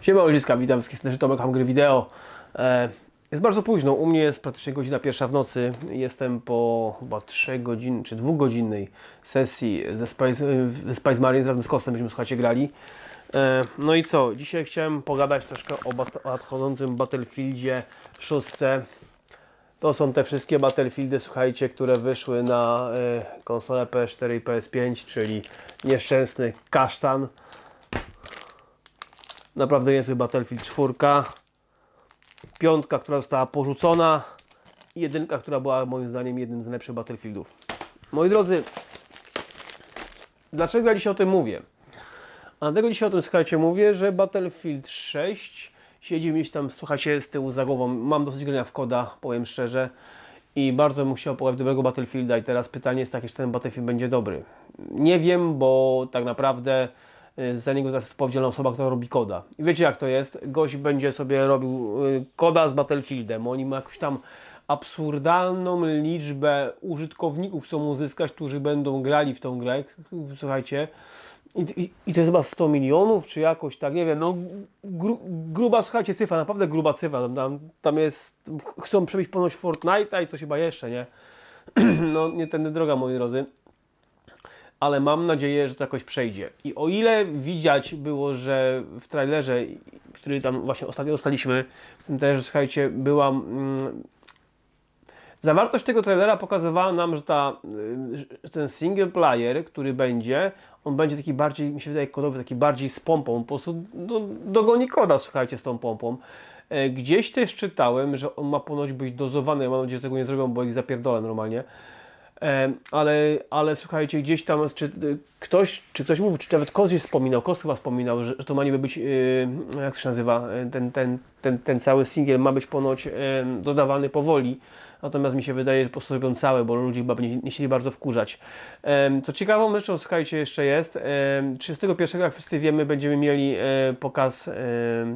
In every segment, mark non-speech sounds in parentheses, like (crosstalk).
Siema Oliska, witam wszystkich serdecznie, Tomek Ham Gry Wideo. E, jest bardzo późno, u mnie jest praktycznie godzina pierwsza w nocy. Jestem po chyba 3 godzin czy 2 godzinnej sesji ze Space, ze Space Marines razem z Kostem, będziemy słuchajcie grali. E, no i co, dzisiaj chciałem pogadać troszkę o bat- nadchodzącym Battlefieldzie 6. To są te wszystkie Battlefieldy, słuchajcie, które wyszły na e, konsolę PS4 i PS5, czyli nieszczęsny kasztan. Naprawdę niezły Battlefield 4. Piątka, która została porzucona. I jedynka, która była moim zdaniem jednym z lepszych Battlefieldów. Moi drodzy, dlaczego ja dzisiaj o tym mówię? A dlatego dzisiaj o tym, słuchajcie, mówię, że Battlefield 6 siedzi gdzieś tam, słuchajcie, z tyłu za głową. Mam dosyć grania w koda, powiem szczerze. I bardzo bym chciał w dobrego Battlefielda i teraz pytanie jest takie, czy ten Battlefield będzie dobry. Nie wiem, bo tak naprawdę za niego teraz jest odpowiedzialna osoba, która robi koda. I wiecie jak to jest? Gość będzie sobie robił y, koda z Battlefieldem. Oni ma jakąś tam absurdalną liczbę użytkowników chcą uzyskać, którzy będą grali w tą grę. Słuchajcie. I, i, I to jest chyba 100 milionów, czy jakoś tak, nie wiem, no gru, gruba, słuchajcie, cyfra, naprawdę gruba cyfra, tam, tam, tam jest, chcą przebić ponoć Fortnite'a i coś chyba jeszcze, nie? (clears throat) no nie tędy droga, moi drodzy ale mam nadzieję, że to jakoś przejdzie. I o ile widać było, że w trailerze, który tam właśnie ostatnio dostaliśmy, trailerze, słuchajcie, była. Mm, zawartość tego trailera pokazywała nam, że ta, y, ten single player, który będzie, on będzie taki bardziej, mi się wydaje, kodowy, taki bardziej z pompą, po prostu do, dogoni koda, słuchajcie, z tą pompą. E, Gdzieś też czytałem, że on ma ponoć być dozowany, ja mam nadzieję, że tego nie zrobią, bo ich zapierdolę normalnie. Ale, ale słuchajcie, gdzieś tam, czy y, ktoś, czy ktoś mówił, czy nawet gdzieś wspominał, Kos chyba wspominał, że, że to ma niby być, y, jak to się nazywa, y, ten, ten, ten, ten cały singiel ma być ponoć dodawany powoli, natomiast mi się wydaje, że po prostu robią całe, bo ludzie chyba nie, nie chcieli bardzo wkurzać. Co ciekawą rzeczą, słuchajcie, jeszcze jest, em, 31, jak wszyscy wiemy, będziemy mieli e, pokaz,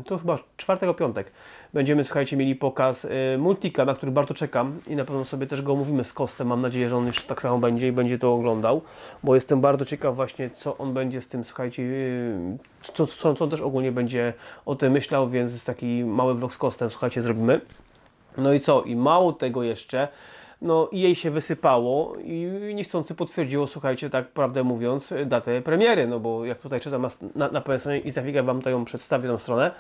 to chyba czwartek, piątek, będziemy, słuchajcie, mieli pokaz e, Multika, na który bardzo czekam i na pewno sobie też go omówimy z Kostem. Mam nadzieję, że on już tak samo będzie i będzie to oglądał, bo jestem bardzo ciekaw właśnie, co on będzie z tym, słuchajcie, e, co, co, co on też ogólnie będzie o tym myślał, więc taki mały vlog z Kostem, słuchajcie, zrobimy. No i co? I mało tego jeszcze, no i jej się wysypało i niechcący potwierdziło, słuchajcie, tak prawdę mówiąc, datę premiery, no bo jak tutaj czytam na, na, na pewnej stronie i za chwilę Wam to ją przedstawię, tą stronę,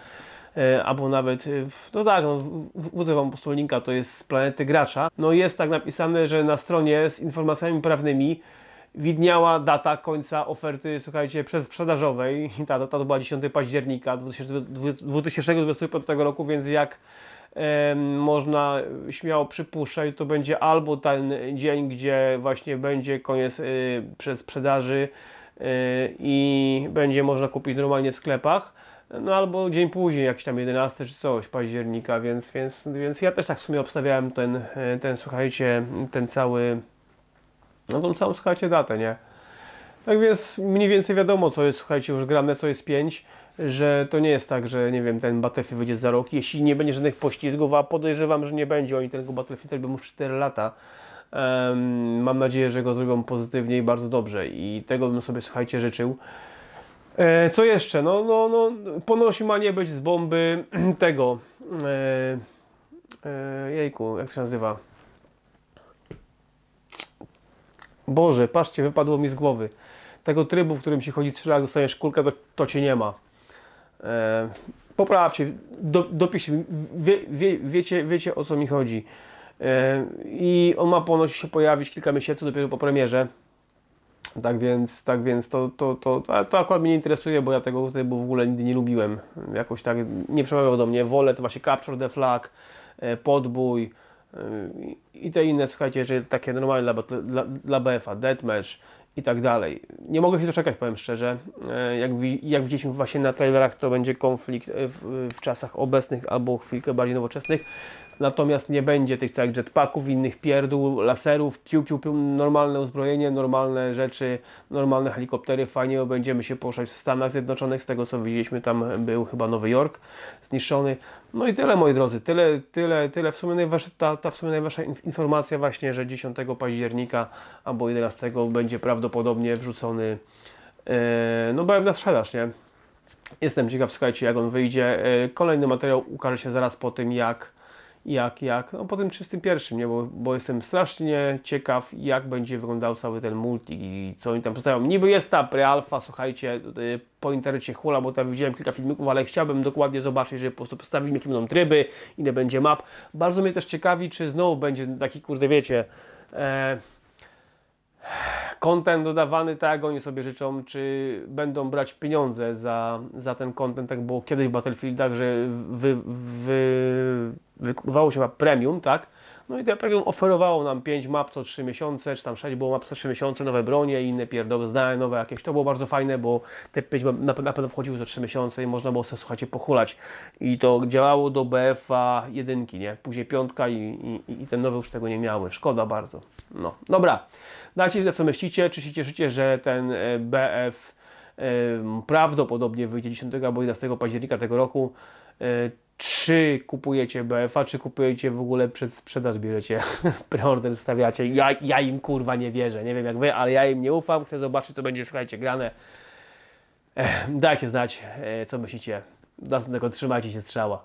e, albo nawet, e, no tak, no, w- wrzucę Wam po prostu linka, to jest z planety gracza, no jest tak napisane, że na stronie z informacjami prawnymi widniała data końca oferty, słuchajcie, przedsprzedażowej. (laughs) Ta data to była 10 października 2020 2025 roku, więc jak można śmiało przypuszczać, to będzie albo ten dzień, gdzie właśnie będzie koniec y, przedsprzedaży y, i będzie można kupić normalnie w sklepach. No albo dzień później, jakiś tam 11 czy coś października, więc, więc, więc ja też tak w sumie obstawiałem ten, e, ten słuchajcie, ten cały no tą całą, słuchajcie, datę, nie? Tak więc mniej więcej wiadomo, co jest, słuchajcie, już grane, co jest 5, że to nie jest tak, że nie wiem, ten Battlefield wyjdzie za rok, jeśli nie będzie żadnych poślizgów, a podejrzewam, że nie będzie, oni tego Battlefield robią już 4 lata. Em, mam nadzieję, że go zrobią pozytywnie i bardzo dobrze i tego bym sobie, słuchajcie, życzył. E, co jeszcze? No, no, no, ponoć ma nie być z bomby (clears throat) tego, e, e, jejku, jak się nazywa? Boże, patrzcie, wypadło mi z głowy. Tego trybu, w którym się chodzi 3 lata, dostajesz kulkę, to, to cię nie ma. E, poprawcie, do, dopiszcie, wie, wie, wiecie, wiecie o co mi chodzi. E, I on ma ponoć się pojawić kilka miesięcy dopiero po premierze. Tak więc, tak więc to, to, to, to, to akurat mnie nie interesuje, bo ja tego trybu w ogóle nigdy nie lubiłem. Jakoś tak nie przemawiał do mnie. Wolę to właśnie Capture the Flag, e, Podbój, i te inne, słuchajcie, że takie normalne dla, dla, dla BF-a, Deathmatch i tak dalej. Nie mogę się doczekać, powiem szczerze. E, Jak, jak widzieliśmy właśnie na trailerach, to będzie konflikt e, w, w czasach obecnych albo chwilkę bardziej nowoczesnych. Natomiast nie będzie tych całych jetpacków, innych pierdół, laserów, piu, piu, piu, normalne uzbrojenie, normalne rzeczy, normalne helikoptery. Fajnie będziemy się poruszać w Stanach Zjednoczonych. Z tego co widzieliśmy, tam był chyba Nowy Jork zniszczony. No i tyle, moi drodzy. Tyle, tyle, tyle. W sumie najważniejsza, ta, ta w sumie najważniejsza inf- informacja właśnie, że 10 października albo 11 będzie prawdopodobnie wrzucony e, no BF na sprzedaż, nie? Jestem ciekaw, słuchajcie, jak on wyjdzie. E, Kolejny materiał ukaże się zaraz po tym, jak, jak, jak, no po tym 31, nie? Bo, bo jestem strasznie ciekaw, jak będzie wyglądał cały ten multi i co oni tam przedstawią. Niby jest ta pre-alpha, słuchajcie, y, po internecie hula, bo tam widziałem kilka filmików, ale chciałbym dokładnie zobaczyć, żeby po prostu przedstawili, jakie będą tryby, ile będzie map. Bardzo mnie też ciekawi, czy znowu będzie taki, kurde, wiecie, e, content dodawany tak, jak oni sobie życzą, czy będą brać pieniądze za, za ten content, tak było kiedyś w Battlefieldach, że wy, wy, wykupywało się premium, tak? No i premium oferowało nam 5 map co 3 miesiące, czy tam 6 było map co 3 miesiące, nowe bronie i inne pierdoły, zdania nowe jakieś. To było bardzo fajne, bo te 5 map na, pewno wchodziły co 3 miesiące i można było sobie, słuchajcie, pochulać. I to działało do BFA jedynki, nie? Później piątka i, i, i te nowe już tego nie miały. Szkoda bardzo. No, dobra. Dajcie znać, co myślicie. Czy się cieszycie, że ten e, BF prawdopodobnie wyjdzie 10 albo 11 października tego roku? E, Czy kupujecie BF-a, czy kupujecie w ogóle przed sprzedaż, bierzecie (laughs) preorder, stawiacie? Ja, ja im kurwa nie wierzę, nie wiem jak wy, ale ja im nie ufam, chcę zobaczyć, co będzie, słuchajcie, grane. Dajcie znać, e, co myślicie. Następnego, trzymajcie się strzała.